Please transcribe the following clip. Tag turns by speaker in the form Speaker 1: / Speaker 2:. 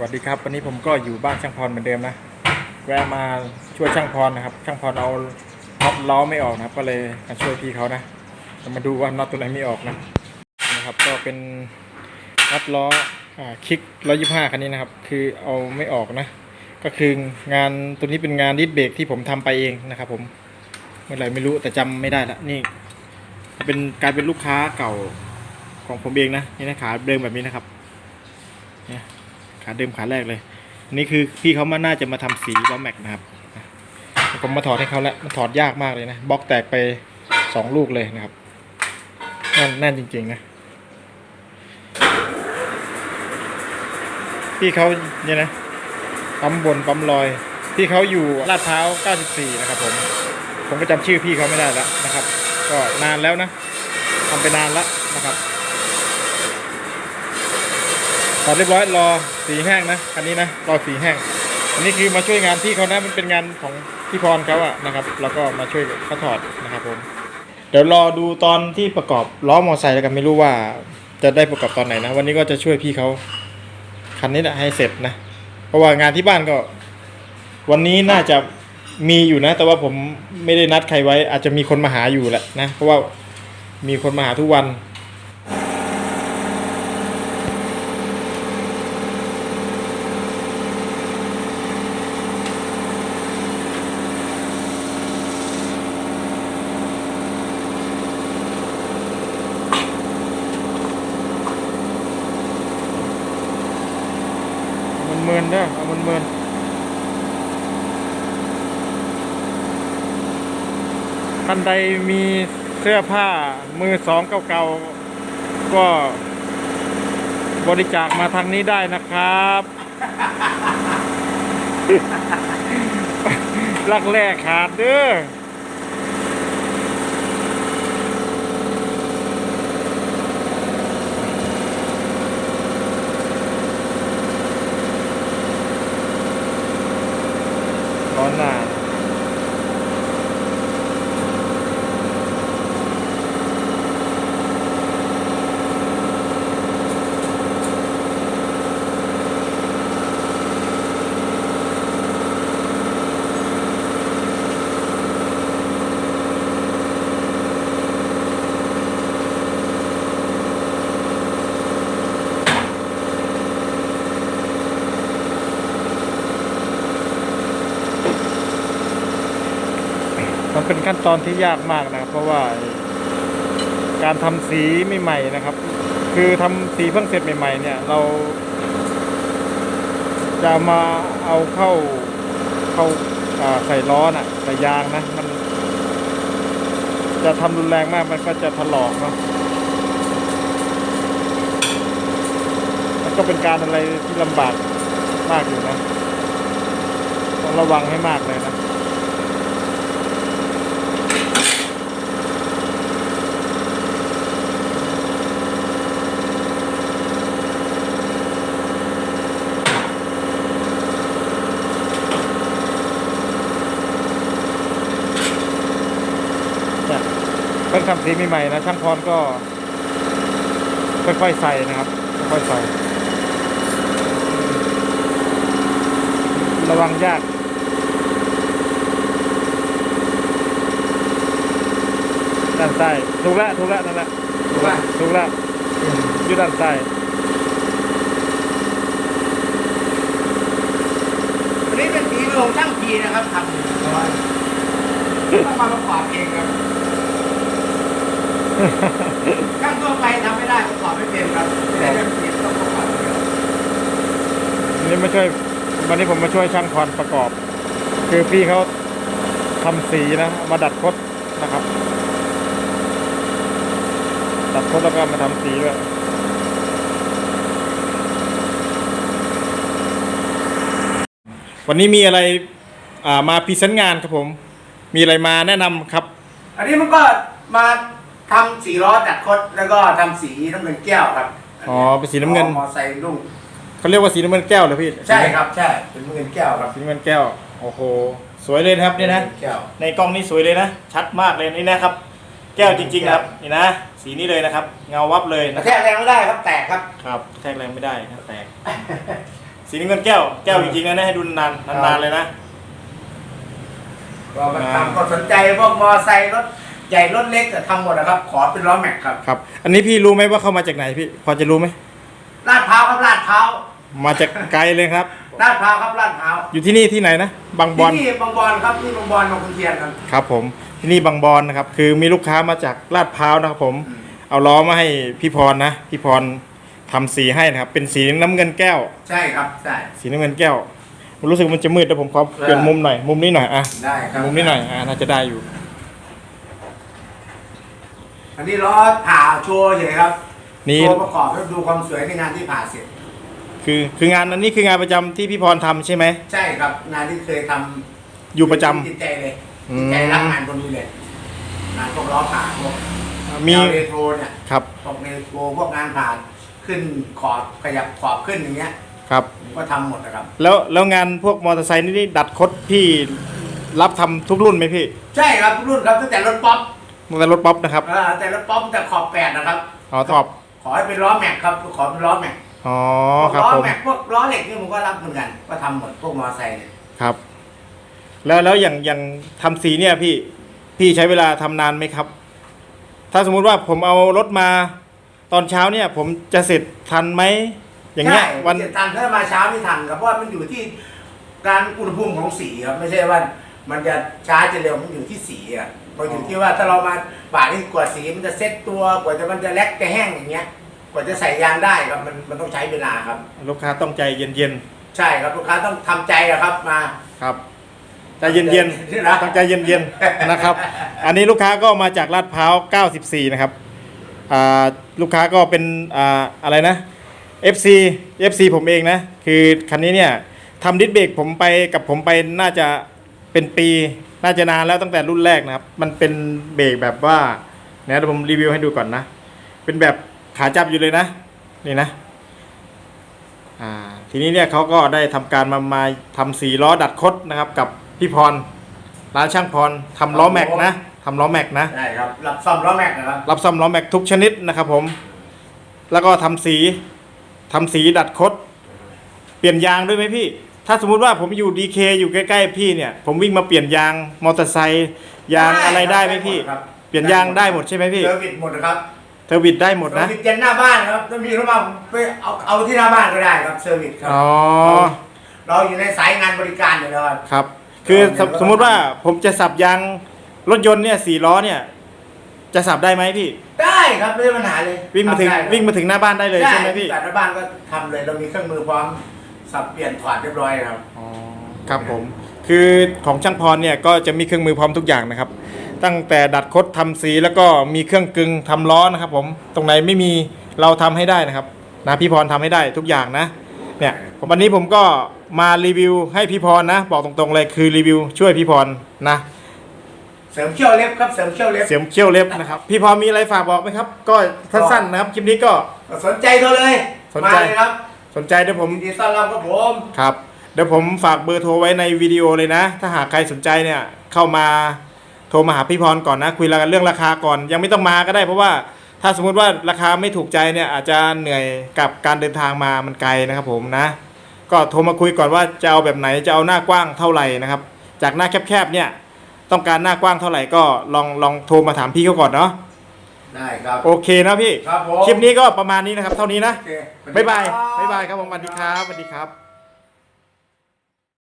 Speaker 1: สวัสดีครับ วันนี้ผมก็อยู่บ้านช่างพรเหมือนเดิมนะ แวะมาช่วยช่างพรนะครับ ช่างพรเอาน็อตล้อไม่ออกนะครับ ก็เลยมาช่วยพี่เขานะมาดูว่าน็อตตัวไหนไม่ออกนะนะครับ ก็เป็นน็อตล้ออคลิกร้อยี่ห้าคันนี้นะครับ คือเอาไม่ออกนะ ก็คืองานตัวนี้เป็นงานดิสเบรกที่ผมทำไปเองนะครับผมเมื่อไหร่ไม่รู้แต่จำไม่ได้ละนี่ เป็นกลายเป็นลูกค้าเก่าของผมเองนะนี่นะขาเดิมแบบนี้นะครับ ขาเดิมขาแรกเลยนนี้คือพี่เขามาน่าจะมาทำสีล้อแม็กนะครับผมมาถอดให้เขาแล้วมันถอดยากมากเลยนะบล็อกแตกไปสองลูกเลยนะครับแน่นแน่นจริงๆนะพี่เขาเนี่ยนะปั๊มบนปั๊มลอย พี่เขาอยู่ลาดพร้าว 94 นะครับ ผม ผมก็จำชื่อพี่เขาไม่ได้แล้วนะครับ ก็นานแล้วนะทำไปนานแล้วนะครับ ถอดเรียบร้อยรอสีแห้งนะคันนี้นะรอสีแห้ง อันนี้คือมาช่วยงานพี่เขานะมันเป็นงานของพี่พรเขาอะนะครับ แล้วก็มาช่วยเขาถอดนะครับผมเดี๋ยวรอดูตอนที่ประกอบล้อมอเตอร์ไซค์แล้วกันไม่รู้ว่าจะได้ประกอบตอนไหนนะ วันนี้ก็จะช่วยพี่เขาคันนี้แหละให้เสร็จนะ เพราะว่างานที่บ้านก็ วันนี้น่าจะมีอยู่นะ แต่ว่าผมไม่ได้นัดใครไว้ อาจจะมีคนมาหาอยู่แหละนะ เพราะว่ามีคนมาหาทุกวัน มันเมินๆเด้อเอามันเมินท่านใดมีเสื้อผ้ามือสองเก่าๆก็บริจาคมาทางนี้ได้นะครับลักแรกขาดเด้อ มันเป็นขั้นตอนที่ยากมากนะครับเพราะว่าการทำสีใหม่ๆนะครับ คือทำสีเพิ่งเสร็จใหม่ ๆ เนี่ย เรา จะมาเอาเข้าเข้าใส่ล้อน่ะใส่ยางนะมัน จะทำรุนแรงมากมันก็จะถลอกเนาะมันก็เป็นการอะไรที่ลำบากมากอยู่นะต้องระวังให้มากเลยนะ เนี่ยเพิ่ง ทำสีใหม่ๆนะช่างพรก็ ค่อยๆใส่นะครับ ค่อยๆใส่ ระวังยากด้านซ้ายถูกแล้วถูกแล้วนั่นแหละถูกแล้วถูกแล้วอืมอยู่ด้านซ้าย
Speaker 2: วันนี้เป็นฝีมือของช่างพีนะครับทำต้องมาประกอบเองครับ ช่างทั่วไปทำไม่ได้ประกอบไม่เป็นครับไม่ได้เป็นต้องประกอบเอง
Speaker 1: วันนี้มาช่วยวันนี้ผมมาช่วยช่างพรประกอบ คือพี่เขาทำสีนะ มาดัดคดนะครับ ดัดคดแล้วก็มาทำสีด้วยวันนี้มีอะไรอ่ามาพรีเซนต์งานครับผม มีอะไรมาแนะนำครับ
Speaker 2: อันนี้มันก็มา ทำสีล้อดัดคดแล้วก็ทำสีน้ำเงินแก้วครับ
Speaker 1: อ๋อเป็นสีน้ำเงิน
Speaker 2: มอไซค์รุ่ง
Speaker 1: เขาเรียกว่าสีน้ำเงินแก้วเหรอพี่
Speaker 2: ใช่ครับใช่เป็นน้ำเงินแก้วครับ
Speaker 1: สีน้ำเงินแก้วโอ้โหสวยเลยนะครับเนี่ยนะ
Speaker 2: แก้ว
Speaker 1: ในกล้องนี่สวยเลยนะ ชัดมากเลยนี่นะครับ แก้วจริงๆนะครับนี่นะ สีนี้เลยนะครับ เงาวับเลย
Speaker 2: ก
Speaker 1: นะ
Speaker 2: ระ
Speaker 1: ค
Speaker 2: แท
Speaker 1: รับ
Speaker 2: กแรงไม่ได้ครับแตกครับ
Speaker 1: ครับแทกแรงไม่ได้นะแตกสีน้ำเงินแก้วแก้วจริงๆนะนะให้ดูนานๆนานๆเลยนะ
Speaker 2: ก็มาทำก็สนใจพวกมอไซค์รถ ใหญ่รถเล็กก็ทำหมดนะครับ ขอเป็นล้อแม็กครับ
Speaker 1: ครับ อันนี้พี่รู้ไหมว่าเขามาจากไหนพี่ พอจะรู้ไหม
Speaker 2: ลาดพร้าวครับลาดพร้าว
Speaker 1: มาจากไกลเลยครับ
Speaker 2: ลาดพร้าวครับลาดพร้าว
Speaker 1: อยู่ที่นี่ที่ไหนนะบางบ
Speaker 2: ที่
Speaker 1: อน
Speaker 2: นี่บางบอนครับที่บางบอนบางขุนเทียนครับ
Speaker 1: ครับ ผมที่นี่บางบอนนะครับ คือมีลูกค้ามาจากลาดพร้าวนะครับผม
Speaker 2: อืม
Speaker 1: เอาล้อมาให้พี่พรนะพี่พรทำสีให้นะครับ เป็นสีน้ำเงินแก้ว
Speaker 2: ใช่ครับใช่
Speaker 1: สีน้ำเงินแก้วผมรู้สึกมันจะมืดแต่ผมขอเปลี่ยน
Speaker 2: เออ
Speaker 1: มุมหน่อยมุมนี้หน่อยอะ
Speaker 2: ได้ครับ
Speaker 1: มุมนี้หน่อยอะน่าจะได้อยู่
Speaker 2: อันนี้ล้อผ่าโชว์เฉยครับ
Speaker 1: นี่
Speaker 2: โชว์ประกอบแล้วดูความสวยในงานที่ผ่าเสร็จ
Speaker 1: คือคืองานอันนี้คืองานประจำที่พี่พรทำใช่ไหม
Speaker 2: ใช่ครับ งานที่เคยทำ
Speaker 1: อยู่ประจำ
Speaker 2: จิตใจเลย
Speaker 1: อืม
Speaker 2: จิตใจรักงานคนนี้เลย งานพวกล้อผ่าพวก
Speaker 1: มี
Speaker 2: แนวเรโทรเนี่ย
Speaker 1: ครับ
Speaker 2: พวกเรโทรพวกงานผ่านขึ้นขอบขยับขอบขึ้นอย่างเงี้ย
Speaker 1: ครับ
Speaker 2: ผมก็ทำหมดนะครับ
Speaker 1: แล้วแล้วงานพวกมอเตอร์ไซค์นี่ดัดคดพี่รับทำทุกรุ่นไหมพี่
Speaker 2: ใช่ครับทุกรุ่นครับตั้งแต่รถป๊อป
Speaker 1: ตั้งแต่รถป๊อปนะครับ
Speaker 2: เออแต่รถป๊อปแต่ขอบแปดนะครับ
Speaker 1: อ๋อตอบ
Speaker 2: ขอให้เป็นล้อแม็กครับขอเป็นล้อแม็ก
Speaker 1: อ๋อ
Speaker 2: พวก
Speaker 1: ครับ
Speaker 2: ล้อ
Speaker 1: ผม
Speaker 2: แม็กพวกล้อเหล็กนี่ผมก็รับเหมือนกัน ก็ทำหมดพวกมอเตอร์ไซค์เนี่ย
Speaker 1: ครับ แล้วแล้วอย่างอย่างทำสีเนี่ยพี่พี่ใช้เวลาทำนานไหมครับ ถ้าสมมุติว่าผมเอารถมา ตอนเช้าเนี่ย ผมจะเสร็จทันไหมอย่างเงี้ย
Speaker 2: ใช่
Speaker 1: วัน
Speaker 2: จะทันถ้ามาเช้านี่ทันครับเพราะว่ามันอยู่ที่การอุณหภูมิของสีครับไม่ใช่ว่า มันจะช้าจะเร็วมันอยู่ที่สีอะ มันอยู่ที่ว่าถ้าเรามาบ่ายนี่กว่าสีมันจะเซ็ตตัวกว่าจะมันจะแลกจะแห้งอย่างเงี้ย กว่าจะใส่ยางได้ครับมันมันต้องใช้เวลาครับ
Speaker 1: ลูกค้าต้องใจเย็น
Speaker 2: ใช่ครับลูกค้าต้องทำใจอะครับมา
Speaker 1: ๆครับใจเย็น
Speaker 2: นะ
Speaker 1: ๆต้องใจเย็นๆนะครับ อันนี้ลูกค้าก็มาจากลาดพร้าว 94 นะครับอ่าลูกค้าก็เป็นอ่าอะไรนะ FC FC ผมเองนะ คือคันนี้เนี่ยทำดิสเบรกผมไปกับผมไปน่าจะ เป็นปีน่าจะนานแล้วตั้งแต่รุ่นแรกนะครับ มันเป็นเบรกแบบว่าเนี่ยเดี๋ยวผมรีวิวให้ดูก่อนนะ เป็นแบบขาจับอยู่เลยนะ นี่นะ อ่า ทีนี้เนี่ยเขาก็ได้ทำการมามาทำสีล้อดัดคดนะครับ กับพี่พรร้านช่างพรทำล้อแม็กนะทำล้อแม็กนะ
Speaker 2: ใช่ครับรับซ่อมล้อแม็กนะครับ
Speaker 1: รับซ่อมล้อแม็กทุกชนิดนะครับ ผม แล้วก็ทำสีทำสีดัดคด เปลี่ยนยางด้วยไหมพี่ ถ้าสมมุติว่าผมอยู่ดีเคอยู่ใกล้ๆพี่เนี่ย ผมวิ่งมาเปลี่ยนยางมอเตอร์ไซค์ยางอะไรได้ไหมพี่
Speaker 2: ครับ
Speaker 1: เปลี่ยนยางได้หมดใช่ไหมพี่
Speaker 2: เซอร์วิสหมดนะครับ
Speaker 1: เทอร์วิดได้หมด
Speaker 2: เซอ
Speaker 1: นะ
Speaker 2: ร์วิสยันหน้าบ้านครับถ้ามีรถมาผมไปเอาเอาที่หน้าบ้านก็ได้ครับเซอร์วิสครั
Speaker 1: อ๋อ
Speaker 2: เราอยู่ในสายงานบริการอยู่แล้วครับ
Speaker 1: ครับ คือสมสมมุติว่าผมจะสับยางรถยนต์เนี่ยสี่ล้อเนี่ย จะสับได้ไหมพี่
Speaker 2: ได้ครับไม่มีปัญหาเลย
Speaker 1: วิ่งมาถึง
Speaker 2: ทำได้ครับ
Speaker 1: วิ่งมาถึงหน้าบ้านได้เลยใช่ไหมพี่
Speaker 2: แต่หน้าบ้านก็ทำเลยเรามีเครื่องมือพร้อม สับเปลี่ยนถอดเรียบร้อยครับ
Speaker 1: อ๋อครับผม คือของช่างพรเนี่ยก็จะมีเครื่องมือพร้อมทุกอย่างนะครับ ตั้งแต่ดัดคดทำสีแล้วก็มีเครื่องกึงทำล้อนะครับ ผมตรงไหนไม่มีเราทำให้ได้นะครับนะพี่พรทำให้ได้ทุกอย่างนะเนี่ยผมวันนี้ผมก็มารีวิวให้พี่พรนะ บอกตรงๆเลยคือรีวิวช่วยพี่พรนะ
Speaker 2: เสริมเขี้ยวเล็บครับ เสริมเขี้ยวเล็บ
Speaker 1: เสียมเขี้ยวเล็บนะครับพี่พรมีอะไรฝากบอกไหมครับ ก็สั้นๆนะครับคลิปนี้ก็
Speaker 2: สนใจเธอเลย
Speaker 1: สนใจ
Speaker 2: มาเลยครับ
Speaker 1: สนใจเดี๋ยวผม
Speaker 2: ยินดีต้อนรับครับผม
Speaker 1: ครับ เดี๋ยวผมฝากเบอร์โทรไว้ในวิดีโอเลยนะ ถ้าหากใครสนใจเนี่ยเข้ามาโทรมาหาพี่พรก่อนนะ คุยกันเรื่องราคาก่อน ยังไม่ต้องมาก็ได้เพราะว่าถ้าสมมุติว่าราคาไม่ถูกใจเนี่ยอาจจะเหนื่อยกับการเดินทางมามันไกลนะครับผมนะ ก็โทรมาคุยก่อนว่าจะเอาแบบไหนจะเอาหน้ากว้างเท่าไหร่นะครับ จากหน้าแคบๆเนี่ยต้องการหน้ากว้างเท่าไหร่ก็ลองลองโทรมาถามพี่เขาก่อนเนาะ
Speaker 2: ได้ครับ
Speaker 1: โอเคนะพี่
Speaker 2: ครับผม
Speaker 1: คลิปนี้ก็ประมาณนี้นะครับ เท่านี้นะ
Speaker 2: โอเค
Speaker 1: บ๊ายบาย บ๊ายบายครับผมสวัสดีครับสวัสดีครับ